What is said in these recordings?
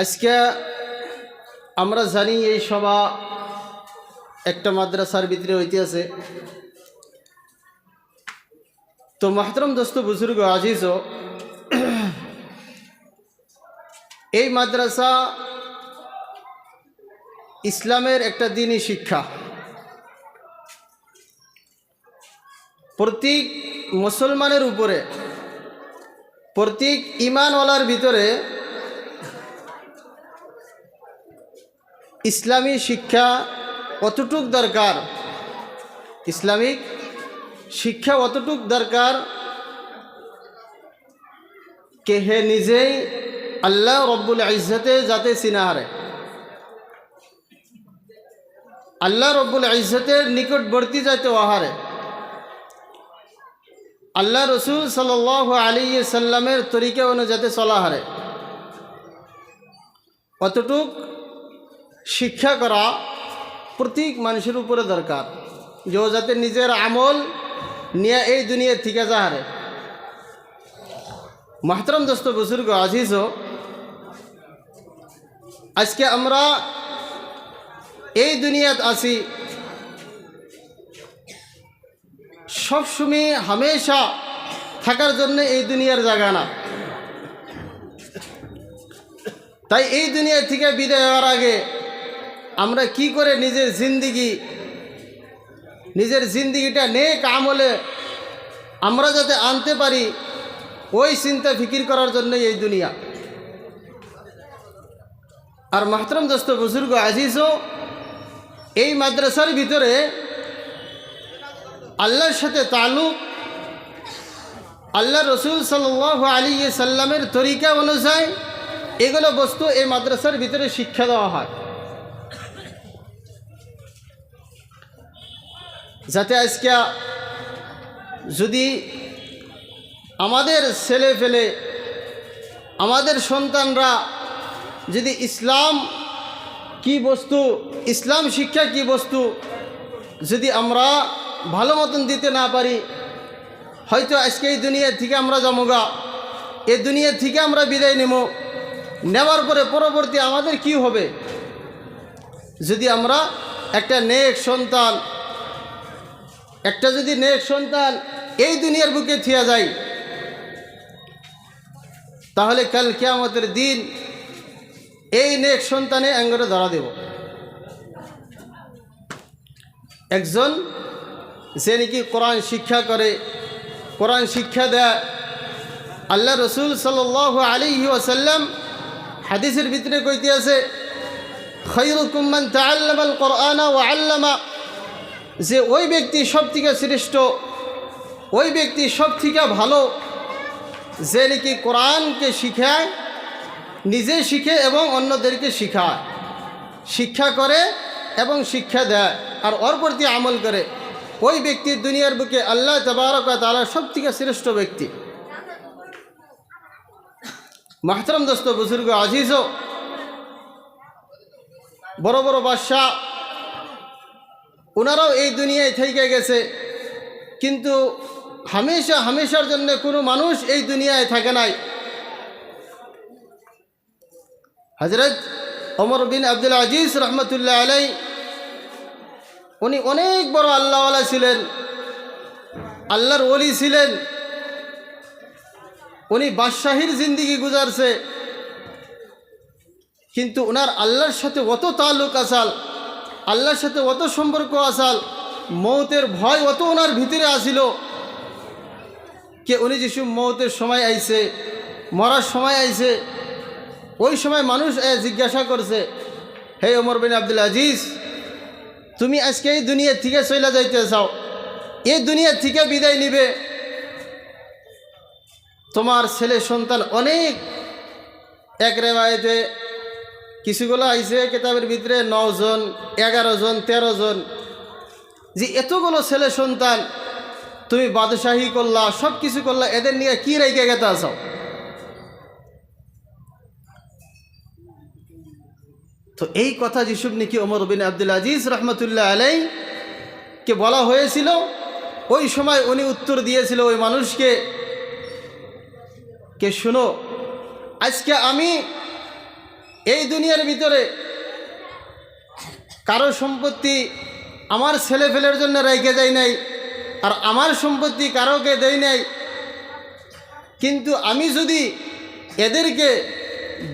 আজকে আমরা জানি এই সভা একটা মাদ্রাসার ভিতরে হইতে আছে। তো মাহতরম দোস্ত, বুজুর্গ আজিজ এই মাদ্রাসা ইসলামের একটা দিনই শিক্ষা। প্রত্যেক মুসলমানের উপরে, প্রত্যেক ইমানওয়ালার ভিতরে ইসলামী শিক্ষা কতটুক দরকার? ইসলামিক শিক্ষা অতটুক দরকার? কে হে নিজেই আল্লাহ রব্বুল ইজ্জতে যাতে চিনা হারে। আল্লাহ রব্বুল ইজ্জতের নিকটবর্তী যাতে আহারে আল্লাহ রসুল সাল আলী সাল্লামের তরিকা অনুযাতে চলা হারে। অতটুক শিক্ষা করা প্রত্যেক মানুষের উপরে দরকার। যে যাতে নিজের আমল নিয়ে এই দুনিয়া থেকে যা হারে মাহতরম দোস্ত, বুজুর্গ, আজিজ আজকে আমরা এই দুনিয়াত আছি। সবসময় হামেশা থাকার জন্য এই দুনিয়ার জায়গা না। তাই এই দুনিয়া থেকে বিদায় হওয়ার আগে আমরা কি করে নিজের জিন্দিগি, নিজের জিন্দিগিটা নেক আমলে আমরা যাতে আনতে পারি, ওই চিন্তা ফিকির করার জন্য এই দুনিয়া। আর মাহতরম দোস্ত, বুজুর্গ আজিজও এই মাদ্রাসার ভিতরে আল্লাহর সাথে তালুক আল্লাহ রসুল সাল আলী সাল্লামের তরিকা অনুযায়ী এগুলো বস্তু এই মাদ্রাসার ভিতরে শিক্ষা দেওয়া হয়। যাতে আজকে যদি আমাদের ছেলে ফেলে, আমাদের সন্তানরা যদি ইসলাম কি বস্তু, ইসলাম শিক্ষা কি বস্তু যদি আমরা ভালো মতন দিতে না পারি, হয়তো আজকে এই দুনিয়া থেকে আমরা জমগা এ দুনিয়া থেকে আমরা বিদায় নেব। নেওয়ার পরে পরবর্তী আমাদের কি হবে? যদি আমরা একটা নেক সন্তান একটা যদি নেক সন্তান এই দুনিয়ার বুকে থিয়া যায়, তাহলে কাল কেয়ামতের দিন এই নেক সন্তানে অ্যাঙ্গরে ধরা দেব। একজন যে নাকি কোরআন শিক্ষা করে, কোরআন শিক্ষা দেয়, আল্লাহ রসুল সাল আলী ওসাল্লাম হাদিসের ভিতরে কইতে আছে খৈরুকুম্মান তাল্লামাল কোরআনা ও আল্লামা যে ওই ব্যক্তি সব থেকে শ্রেষ্ঠ, ওই ব্যক্তি সব থেকে ভালো, যে নাকি কোরআনকে শিখায়, নিজে শিখে এবং অন্যদেরকে শিখায়। শিক্ষা করে এবং শিক্ষা দেয় আর ওর প্রতি আমল করে। ওই ব্যক্তি দুনিয়ার বুকে আল্লাহ তবারক তালা সব থেকে শ্রেষ্ঠ ব্যক্তি। মাহতরম দোস্ত, বুজুর্গ আজিজ বড় বড় বাদশাহ ওনারাও এই দুনিয়ায় থেকে গেছে। কিন্তু হামেশা, হামেশার জন্য কোনো মানুষ এই দুনিয়ায় থাকে নাই। হজরত অমর বিন আব্দুল আজিজ রহমতুল্লাহ আলাই উনি অনেক বড় আল্লাহওয়ালা ছিলেন, আল্লাহর ওলি ছিলেন। উনি বাদশাহীর জিন্দিগি গুজারছে। কিন্তু ওনার আল্লাহর সাথে অত তাল্লুক আসাল। আল্লাহর সাথে অত সম্পর্ক আসাল, মৌতের ভয় অত ওনার ভিতরে আসিল। কে উনি যিশু মৌতের সময় আইছে, মরার সময় আইছে, ওই সময় মানুষ জিজ্ঞাসা করছে, হে ওমর বিন আব্দুল আজিজ, তুমি আজকে এই দুনিয়া থেকে চলে যাইতে চাও? এই দুনিয়া থেকে বিদায় নিবে? তোমার ছেলে সন্তান অনেক এক রেবায়তে কিছুগুলো আইছে কেতাবের ভিতরে জন এগারো জন তেরো জন যে এতগুলো ছেলে সন্তান, তুমি বাদশাহী করলা সব কিছু করলা, এদের নিয়ে কী রেখে গেতে আসাও তো এই কথা যিশুব নাকি ওমর বিন আব্দুল আজিজ রহমতুল্লাহ আলাই কে বলা হয়েছিল, ওই সময় উনি উত্তর দিয়েছিল ওই মানুষকে, কে শুনো, আজকে আমি এই দুনিয়ার ভিতরে কারও সম্পত্তি আমার ছেলে ফেলের জন্য রেখে যায় নাই, আর আমার সম্পত্তি কারোকে দেয় নাই। কিন্তু আমি যদি এদেরকে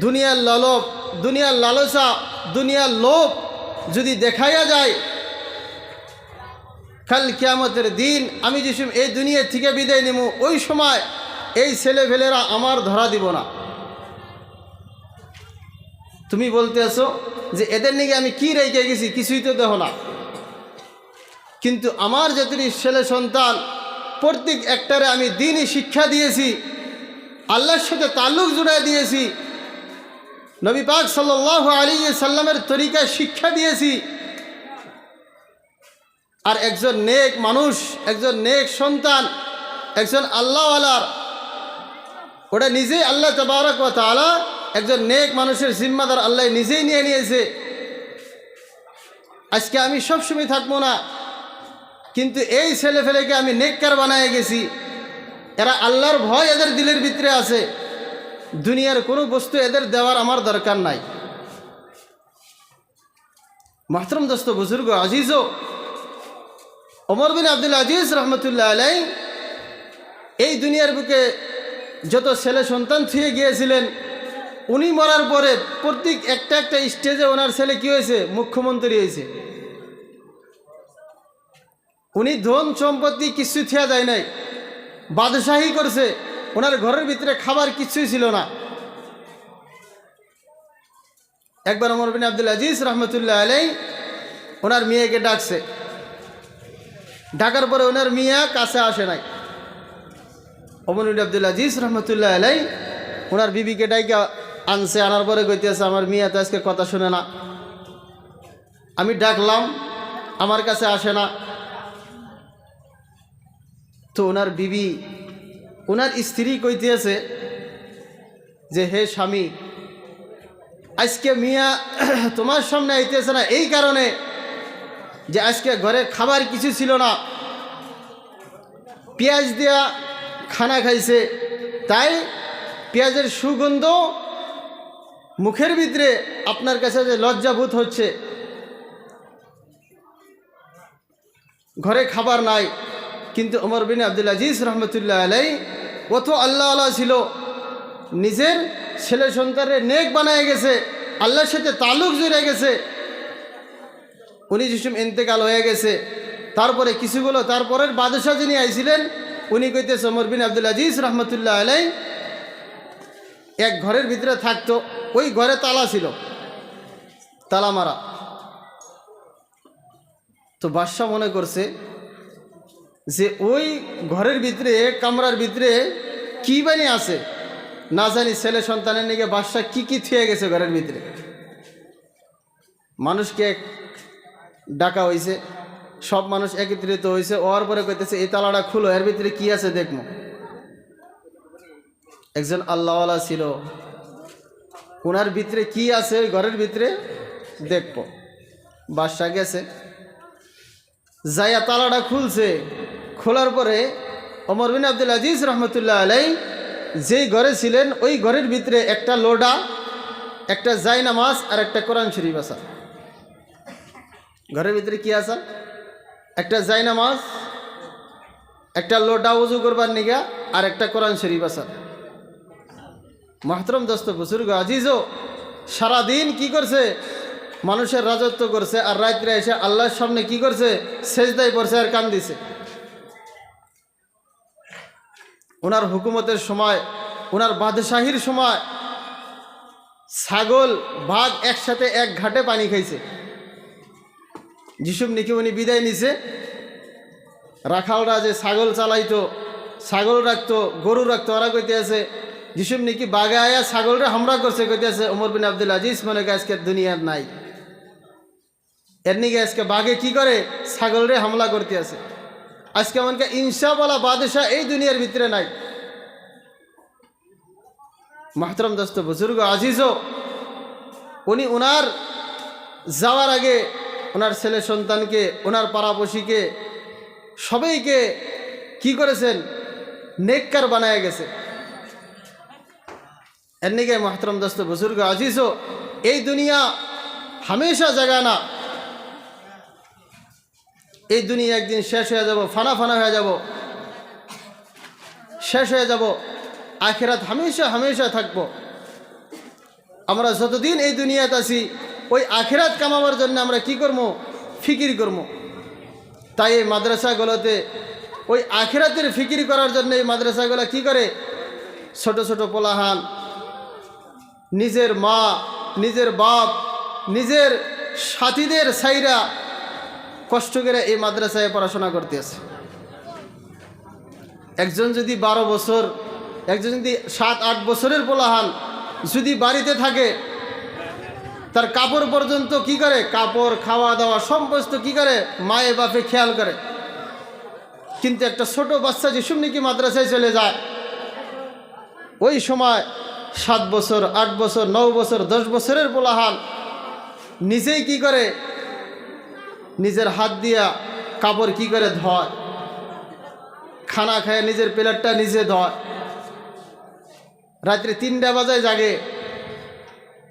দুনিয়ার ললভ দুনিয়ার লালসা, দুনিয়ার লোভ যদি দেখাইয়া যায়, কাল কিয়ামতের দিন আমি যে এই দুনিয়া থেকে বিদায় নেব, ওই সময় এই ছেলেফেলেরা আমার ধরা দিব না। তুমি বলতে আসো যে এদের নিকে আমি কি রেখে গেছি, কিছুই তো দেহ না। কিন্তু আমার যতটি ছেলে সন্তান, প্রত্যেক একটারে আমি দিনই শিক্ষা দিয়েছি, আল্লাহর সাথে তাল্লুক জুড়ে দিয়েছি, নবী পাক সাল্লাহ আলী সাল্লামের তরিকায় শিক্ষা দিয়েছি। আর একজন নেক মানুষ, একজন নেক সন্তান, একজন আল্লাহওয়ালার, ওটা নিজেই আল্লাহ তবারক ও তালা একজন নেক মানুষের জিম্মাদার আল্লাহ নিজেই নিয়ে নিয়েছে। আজকে আমি সবসময় থাকব না, কিন্তু এই ছেলে ফেলেকে আমি নেককার বানায় গেছি। এরা আল্লাহর ভয় এদের দিলের ভিতরে আছে। দুনিয়ার কোনো বস্তু এদের দেওয়ার আমার দরকার নাই। মাহতরম দোস্ত, বুজুর্গ, আজিজও। ওমর বিন আব্দুল আজিজ রহমতুল্লাহ আলাই এই দুনিয়ার বুকে যত ছেলে সন্তান থুয়ে গিয়েছিলেন উনি মরার পরে প্রত্যেক একটা একটা স্টেজে ওনার ছেলে কি হয়েছে? মুখ্যমন্ত্রী হয়েছে। উনি ধন সম্পত্তি কিছু থিয়া যায় নাই। বাদশাহী করছে। ওনার ঘরের ভিতরে খাবার কিছুই ছিল না। একবার অমর বিন আব্দুল আজিজ রহমতুল্লাহ আলাই ওনার মেয়েকে ডাকছে। ডাকার পরে ওনার মিয়া কাছে আসে নাই। অমর বিন আব্দুল আজিজ রহমতুল্লাহ আলাই ওনার বিবিকে ডাইকা আনছে, আনার পরে কইতেছে, আমার মিয়া তো আজকে কথা শুনে না। আমি ডাকলাম, আমার কাছে আসে না। তো ওনার বিবি, ওনার স্ত্রী কইতেছে যে, হে স্বামী, আজকে মিয়া তোমার সামনে আইতেছে না, এই কারণে যে আজকে ঘরে খাবার কিছু ছিল না। পেঁয়াজ দেয়া খানা খাইছে, তাই পেঁয়াজের সুগন্ধ মুখের ভিতরে আপনার কাছে যে লজ্জাভূত হচ্ছে, ঘরে খাবার নাই, কিন্তু ওমর বিন আব্দুল আজিজ রহমতুল্লাহ আলাই কত আল্লাহ আল্লাহ ছিল, নিজের ছেলে সন্তানের নেক বানায় গেছে, আল্লাহর সাথে তালুক জুড়ে গেছে, উনি যিসুম ইন্তেকাল হয়ে গেছে, তারপরে কিছুগুলো তারপরের বাদশাহ যিনি আইছিলেন, উনি কইতেছে ওমর বিন আব্দুল আজিজ রহমতুল্লাহ আলাই এক ঘরের ভিতরে থাকতো, ওই ঘরে তালা ছিল, তালা মারা। তো বাদশাহ মনে করছে যে ওই ঘরের ভিতরে, কামরার ভিতরে কি বানি আছে? না জানি ছেলে সন্তানের নিকে বাদশাহ কি কি থুয়ে গেছে ঘরের ভিতরে। মানুষকে ডাকা হয়েছে সব মানুষ একত্রিত হয়েছে ওর পরে কইতেছে, এই তালাটা খুলো, এর ভিতরে কি আছে দেখব? একজন আল্লাহওয়ালা ছিল। ওনার ভিতরে কি আছে ওই ঘরের ভিতরে? দেখব। বাদশাহ গেছে। যাইয়া তালাটা খুলছে। খোলার পরে অমর বিন আব্দুল আজিজ রহমতুল্লাহ আলাই যেই ঘরে ছিলেন, ওই ঘরের ভিতরে একটা লোডা, একটা জাইনামাজ আর একটা কোরআন শরীফ আসা ঘরের ভিতরে কি আসা একটা জাইনামাজ, একটা লোডা উজু করবার নিগা আর একটা কোরআন শরীফ আসা মাহতরম দোস্ত, বুজুর্গ, আজিজও সারাদিন কি করছে? মানুষের রাজত্ব করছে আর রাত্রে এসে আল্লাহর সামনে কি করছে? সেজদাই পড়ছে আর কান দিছে ওনার হুকুমতের সময়, ওনার বাদশাহীর সময় ছাগল, বাঘ একসাথে এক ঘাটে পানি খাইছে। যিশুম নাকি উনি বিদায় নিছে। রাখালরা যে ছাগল চালাইতো, ছাগল রাখতো, গরু রাখতো, ওরা কইতে আছে যিশুম নাকি বাঘে আয়া ছাগলরা হামলা করছে কইতে আছে ওমর বিন আব্দুল আজিজ, মনে আজকে দুনিয়ার নাই। এর নিকে আজকে বাঘে কি করে? ছাগলরে হামলা করতে আছে। আজকে এমনকি ইনসাওয়ালা বাদশাহ এই দুনিয়ার ভিতরে নাই। মাহতরম দোস্ত, বুজুর্গ আজিজও, উনি ওনার যাওয়ার আগে ওনার ছেলে সন্তানকে ওনার পাড়াপশিকে, সবাইকে কি করেছেন? নেককার বানায় গেছে। এর নিকে মাহতরম দোস্ত, বুজুর্গ আজিজও এই দুনিয়া হামেশা জায়গা না। এই দুনিয়া একদিন শেষ হয়ে যাব, ফানা ফানা হয়ে যাব, শেষ হয়ে যাব। আখেরাত হামেশা হামেশা থাকব। আমরা যতদিন এই দুনিয়াতে আছি, ওই আখেরাত কামাবার জন্য আমরা কি করব? ফিকির করব। তাই এই মাদ্রাসাগুলোতে ওই আখেরাতের ফিকির করার জন্য এই মাদ্রাসাগুলো কি করে? ছোট ছোট পোলাহান নিজের মা, নিজের বাপ, নিজের সাথীদের সাইরা কষ্ট করে এই মাদ্রাসায় পড়াশোনা করতে আছে একজন যদি বারো বছর, একজন যদি সাত, আট বছরের পোলাহান যদি বাড়িতে থাকে, তার কাপড় পর্যন্ত কি করে? কাপড়, খাওয়া দাওয়া সমস্ত কি করে? মায়ে বাপে খেয়াল করে। কিন্তু একটা ছোট বাচ্চা যেসব নাকি মাদ্রাসায় চলে যায়? ওই সময় সাত বছর, আট বছর নৌ বছর, দশ বছরের পোলাহান নিজেই কি করে? নিজের হাত দিয়া কাপড় কি করে ধয়? খানা খায়, নিজের প্লেটটা নিজে ধয়। রাত্রে তিনটা বাজায় জাগে।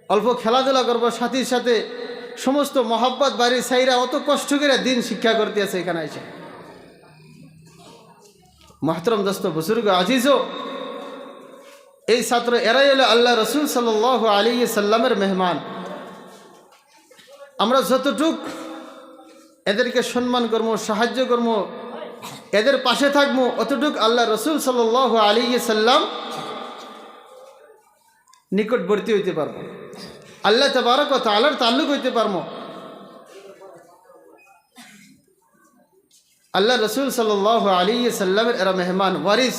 অল্প খেলাধুলা করব সাথীর সাথে সমস্ত মহাব্বত বাড়ির সাইরা অত কষ্ট করে দিন শিক্ষা করতে আছে এখানে এসে। মাহতরম দোস্ত, বুজুর্গ, আজিজও এই ছাত্র এরাই হলো আল্লাহ রসুল সাল আলী সাল্লামের মেহমান। আমরা যতটুক এদেরকে সম্মান করব, সাহায্য করব, এদের পাশে থাকব, অতটুক আল্লাহ রসুল সাল আলী সাল্লাম নিকটবর্তী হইতে পারব। আল্লাহ তবারক ও তালার তাল্লুক হইতে পারব। আল্লাহ রসুল সাল আলী সাল্লামের এরা মেহমান, ওয়ারিস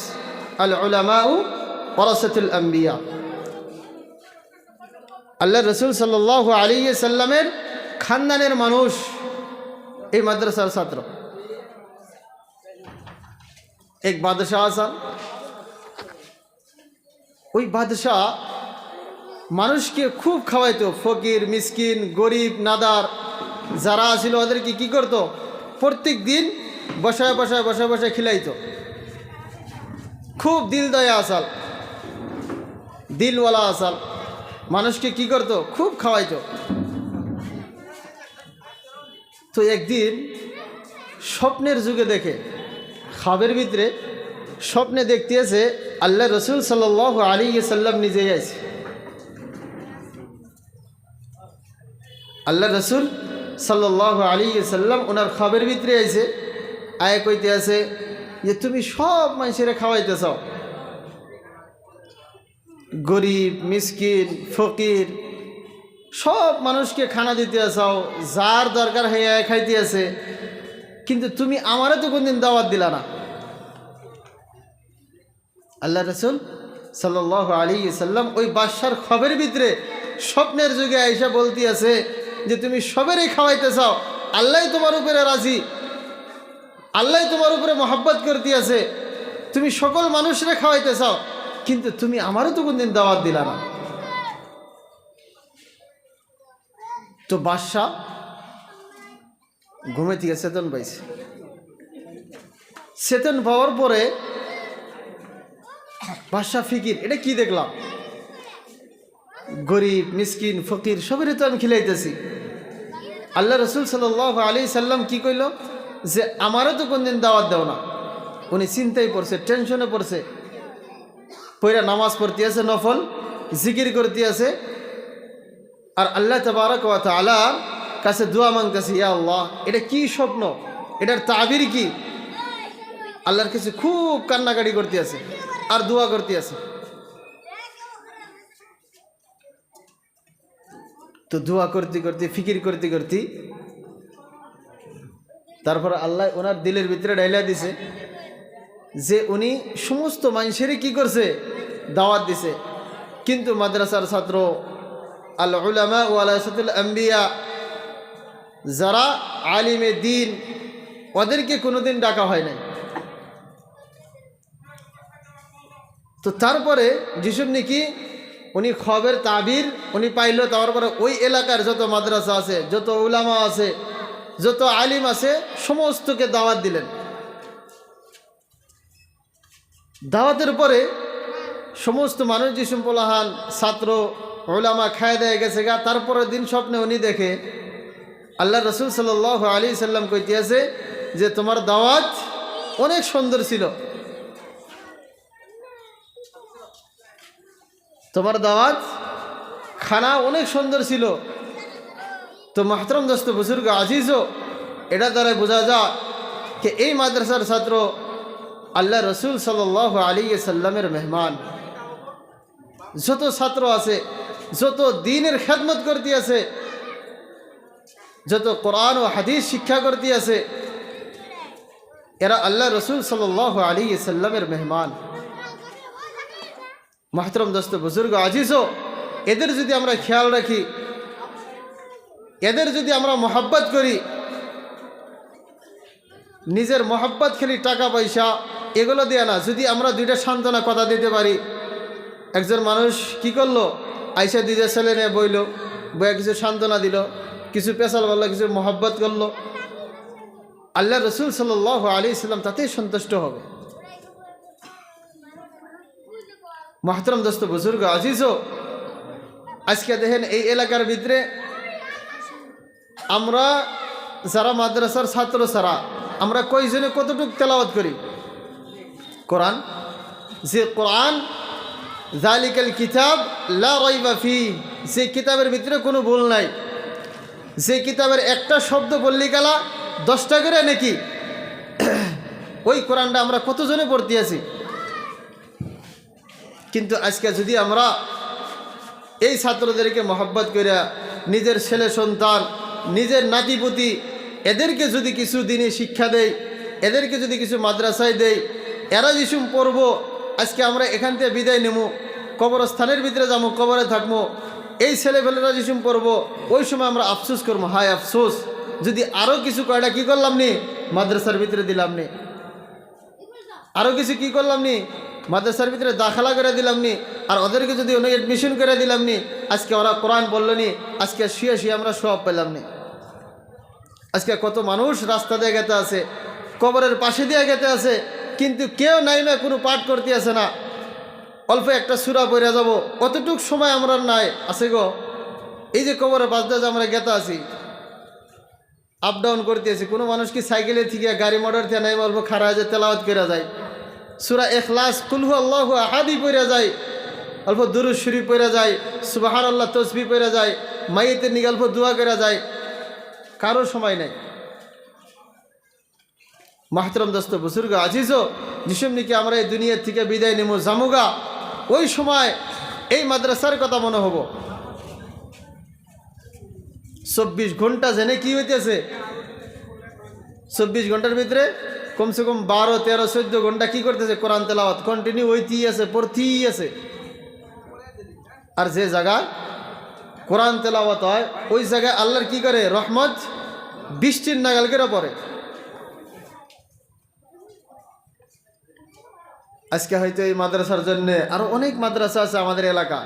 আল উলামাউ ওরাসতুল আম্বিয়া। আল্লাহ রসুল সাল আলী সাল্লামের খানদানের মানুষ, এই মাদ্রাসার ছাত্র। এক বাদশাহ আসান। ওই বাদশাহ মানুষকে খুব খাওয়াইতো, ফকির, মিসকিন, গরিব, নাদার, যারা ছিল ওদেরকে কি করতো? প্রত্যেক দিন বসায় বসায় বসায় বসায় খিলাইতো। খুব দিল দয়া আসাল। দিলওয়ালা আসাল। মানুষকে কি করতো? খুব খাওয়াইতো। তো একদিন স্বপ্নের যুগে দেখে, খাবের ভিতরে স্বপ্নে দেখতেছে, আল্লাহ রসুল সাল আলী সাল্লাম নিজেই আছে। আল্লাহ রসুল সাল্লাহ আলী সাল্লাম ওনার খাবের ভিতরে আইছে। আয় কইতে আছে যে, তুমি সব মানুষের খাওয়াইতে চাও গরিব, মিসকিন, ফকির, সব মানুষকে খানা দিতে চাও, যার দরকার হয়ে খাইতে আছে। কিন্তু তুমি আমারও তো কোনদিন দাওয়াত দিলা না। আল্লাহ রসুল সাল আলী সাল্লাম ওই বাদশার খবের ভিতরে স্বপ্নের যুগে আইসা বলতে আছে যে, তুমি সবেরই খাওয়াইতে চাও। আল্লাহ তোমার উপরে রাজি। আল্লাহ তোমার উপরে মহাব্বত করতে আছে তুমি সকল মানুষরে খাওয়াইতে চাও। কিন্তু তুমি আমারও তো কোনদিন দাওয়াত দিলা না। তো বাদশাহ ঘুমে থেকে চেতন পাইছে। চেতন পাওয়ার পরে বাদশাহ ফিকির, এটা কি দেখলাম? গরিব, মিসকিন, ফকির সবেরই তো আমি খিলাইতেছি। আল্লাহ রসুল সাল আলী সাল্লাম কি কইল? যে আমারও তো কোনদিন দাওয়াত দেও না। উনি চিন্তায় পড়ছে, টেনশনে পড়ছে। পইরা নামাজ পড়তে আছে নফল জিকির করতে আছে আর আল্লাহ তবারক আলা কাছে দোয়া মাংতেছে ইয়া আল্লাহ, এটা কি স্বপ্ন? এটার তাবির কি? আল্লাহর কাছে খুব কান্নাকাটি করতে আছে আর দোয়া করতে আছে তো দোয়া করতে করতে, ফিকির করতে করতে তারপর আল্লাহ ওনার দিলের ভিতরে ডাইলা দিছে। যে উনি সমস্ত মানুষেরই কি করছে? দাওয়াত দিছে। কিন্তু মাদ্রাসার ছাত্র আল ও আলাহাতুল যারা আলিমে দিন, ওদেরকে কোনোদিন ডাকা হয় নাই। তো তারপরে যেসব নাকি, উনি খবের তাবির উনি পাইল, তারপরে ওই এলাকার যত মাদ্রাসা আছে, যত উলামা আছে, যত আলিম আছে, সমস্তকে দাওয়াত দিলেন। দাওয়াতের পরে সমস্ত মানুষ যেসব পোলাহান, ছাত্র, ওলামা খায় দেয় গেছে গা। তারপরের দিন স্বপ্নে উনি দেখে আল্লাহ রসুল সাল আলী সাল্লাম কইতেছে যে তোমার দাওয়াত অনেক সুন্দর ছিল। তোমার দাওয়াত খানা অনেক সুন্দর ছিল। তো মাহতরম দোস্ত বুজুর্গ আজিজও এটা দ্বারা বোঝা যায় যে এই মাদ্রাসার ছাত্র আল্লাহ রসুল সাল আলী সাল্লামের মেহমান। যত ছাত্র আছে, যত দিনের খেদমত করতে আছে, যত কোরআন ও হাদিস শিক্ষা করতে আছে, এরা আল্লাহ রসুল সাল আলী সাল্লামের মেহমান। মাহতরম দোস্ত, বুজুর্গ, আজিজও, এদের যদি আমরা খেয়াল রাখি, এদের যদি আমরা মোহাব্বত করি নিজের মোহাব্বত খেলি টাকা পয়সা, এগুলো দেয়া না। যদি আমরা দুইটা সান্ত্বনা কথা দিতে পারি, একজন মানুষ কি করল? আইসা দিজা ছেলে নিয়ে বইল, বইয়া কিছু সান্ত্বনা দিল, কিছু পেশাল বলল কিছু মোহাব্বত করল। আল্লাহ রসুল সাল আলী ইসলাম তাতেই সন্তুষ্ট হবে। মাহতরম দোস্ত, বুজুর্গ, আজিজও, আজকে দেখেন এই এলাকার ভিতরে আমরা যারা মাদ্রাসার ছাত্র ছাড়া আমরা কয়জনে কতটুক তেলাওয়াত করি? কোরআন? যে কোরআন জালিকাল কিতাব, লা রইবা ফি, যে কিতাবের ভিতরে কোনো ভুল নাই। যে কিতাবের একটা শব্দ বললি গেলা দশটা করে নাকি? ওই কোরআনটা আমরা কতজনে পড়তে আছি? কিন্তু আজকে যদি আমরা এই ছাত্রদেরকে মহব্বত করিয়া, নিজের ছেলে সন্তান, নিজের নাতিপুতি এদেরকে যদি কিছু দিনে শিক্ষা দেই, এদেরকে যদি কিছু মাদ্রাসায় দেই, এরা যিসুম পড়ব, আজকে আমরা এখান থেকে বিদায় নেব কবরস্থানের ভিতরে যাব কবরে থাকব এই ছেলেপেলেরা যিসুম পড়ব, ওই সময় আমরা আফসোস করব হায় আফসোস, যদি আরও কিছু কয়টা কী করলাম নি? মাদ্রাসার ভিতরে দিলাম নি। আরও কিছু কি করলাম নি? মাদ্রাসার ভিতরে দাখালা করে দিলাম নি, আর ওদেরকে যদি অনেক অ্যাডমিশন করে দিলাম নি, আজকে ওরা কোরআন বলল নি, আজকে শুয়ে শুয়ে আমরা সব পেলাম নি। আজকে কত মানুষ রাস্তা দিয়ে গেতে আছে, কবরের পাশে দিয়ে গেতে আছে, কিন্তু কেউ নাইমে কোনো পাঠ করতে আসে না। অল্প একটা সুরা পড়ে যাব, অতটুক সময় আমরা নাই, আছে গো? এই যে কবরের দিয়ে আমরা গেতে আছি আপ ডাউন করতে আছি, কোনো মানুষ কি সাইকেলে থেকে গাড়ি মোটর থেকে নাই অল্প খারা যে তেলাওয়াত করে যায়? সুরা এখলাস কুলহু আল্লাহ আহাদি পড়ে যায়, অল্প দুরুদ শরীফ পড়ে যায় সুবাহান আল্লাহ তসবি পড়ে যায় মাইয়েতের নিগে অল্প দোয়া করে যায় কারও সময় নেই। মাহতরম দোস্ত, বুজুর্গ, আজিজও যিসুম নিকে আমরা এই দুনিয়ার থেকে বিদায় নেব জামুগা ওই সময় এই মাদ্রাসার কথা মনে হব। চব্বিশ ঘণ্টা জেনে কি হইতেছে? চব্বিশ ঘণ্টার ভিতরে কমসে কম বারো, তেরো, চোদ্দ ঘণ্টা কি করতেছে? কোরআন তেলাওয়াত কন্টিনিউ ওইতেই আছে, পড়তেই আছে। আর যে জায়গায় কোরআন তেলাওয়াত হয়, ওই জায়গায় আল্লাহর কি করে? রহমত বৃষ্টির নাগাল করে পড়ে আজকে হয়তো এই মাদ্রাসার জন্য আরও অনেক মাদ্রাসা আছে আমাদের এলাকা।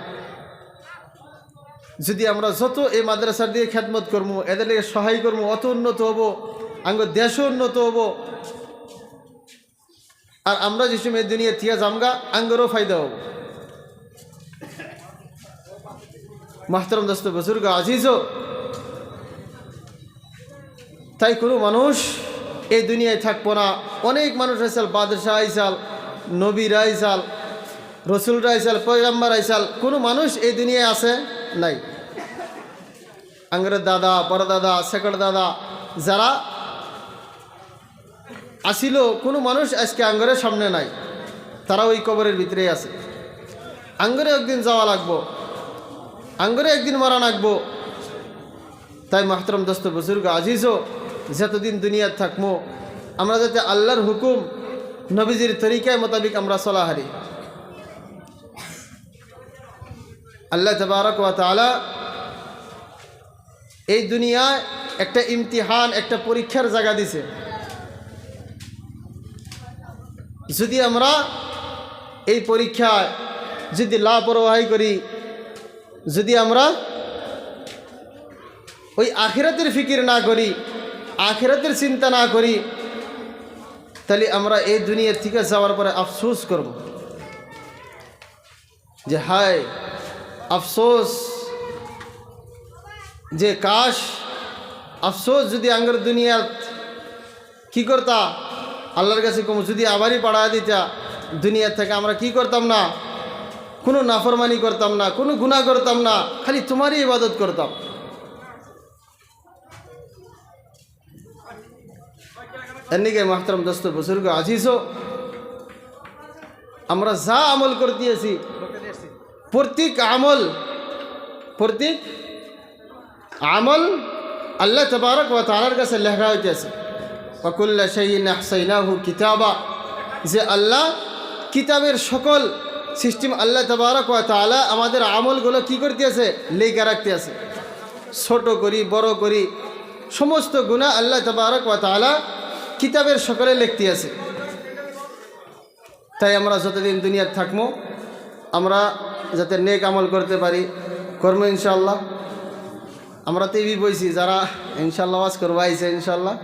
যদি আমরা যত এই মাদ্রাসার দিয়ে খ্যাতমত করব এদের সহায় করব অত উন্নত হব, আঙ্গ দেশও উন্নত হব, আর আমরা যে সময় দুনিয়া থিয়া জামগা আঙ্গরও ফায়দা হব। মাহতরম দোস্ত, বুজুর্গ, আজিজও তাই কোনো মানুষ এই দুনিয়ায় থাকব না। অনেক মানুষ আইসাল, বাদশাহ আইসাল, নবীর আইসাল, রসুলরা আইসাল, পয়গাম্বার আইসাল, কোনো মানুষ এই দুনিয়ায় আছে নাই। আঙ্গরের দাদা পরদাদা শেখর দাদা, যারা আসিল কোনো মানুষ আজকে আঙ্গরের সামনে নাই। তারা ওই কবরের ভিতরেই আছে। আঙ্গরে একদিন যাওয়া লাগবো। আঙ্গরে একদিন মারা লাগবো। তাই মাহতরম দোস্ত, বুজুর্গ, আজিজও যতদিন দুনিয়ার থাকব আমরা যাতে আল্লাহর হুকুম নবীজির তরিকায় মোতাবিক আমরা চলা হারি। আল্লাহ তবারক তাআলা এই দুনিয়ায় একটা ইমতিহান, একটা পরীক্ষার জায়গা দিছে। যদি আমরা এই পরীক্ষায় যদি লাপরোয়াহি করি, যদি আমরা ওই আখিরাতের ফিকির না করি আখিরাতের চিন্তা না করি, তাহলে আমরা এই দুনিয়ার থেকে যাওয়ার পরে আফসোস করব। যে হায়, আফসোস, যে কাশ, আফসোস যদি আঙ্গর দুনিয়াত কি করতা? আল্লাহর কাছে কম, যদি আবারই পাড়া দিতা দুনিয়ার থেকে আমরা কি করতাম না? কোনো নাফরমানি করতাম না, কোনো গুনাহ করতাম না, খালি তোমারই ইবাদত করতাম। এমনিকে মাহতারাম দোস্ত, বুজুর্গ, আজিজও আমরা যা আমল করতেছি প্রত্যেক আমল প্রত্যেক আমল আল্লাহ তবারক ওয়া তাআলার কাছে লেখা হইতেছে। ওয়াকুল্লা শাইইন আহসাইনাহু কিতাবা, যে আল্লাহ কিতাবের সকল সিস্টেম আল্লাহ তবারক ওয়া তাআলা আমাদের আমলগুলো কি করতে আছে লেখা রাখতে আছে। ছোট করি, বড় করি, সমস্ত গুণা আল্লাহ তবারক ওয়া তাআলা কিতাবের সকলে লিখতে আছে। তাই আমরা যতদিন দুনিয়ার থাকব আমরা যাতে নেক আমল করতে পারি, কর্ম ইনশাল্লাহ আমরা তো এই বইছি, যারা ইনশাল্লাহ ওয়াজ করব আইসে ইনশাল্লাহ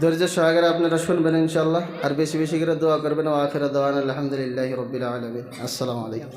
ধৈর্য সহকারে আপনারা শুনবেন ইনশাল্লাহ আর বেশি বেশি করে দোয়া করবেন। ও আখেরা দোয়ান আলহামদুলিল্লাহ রবিল আলমিন। আসসালামু আলাইকুম।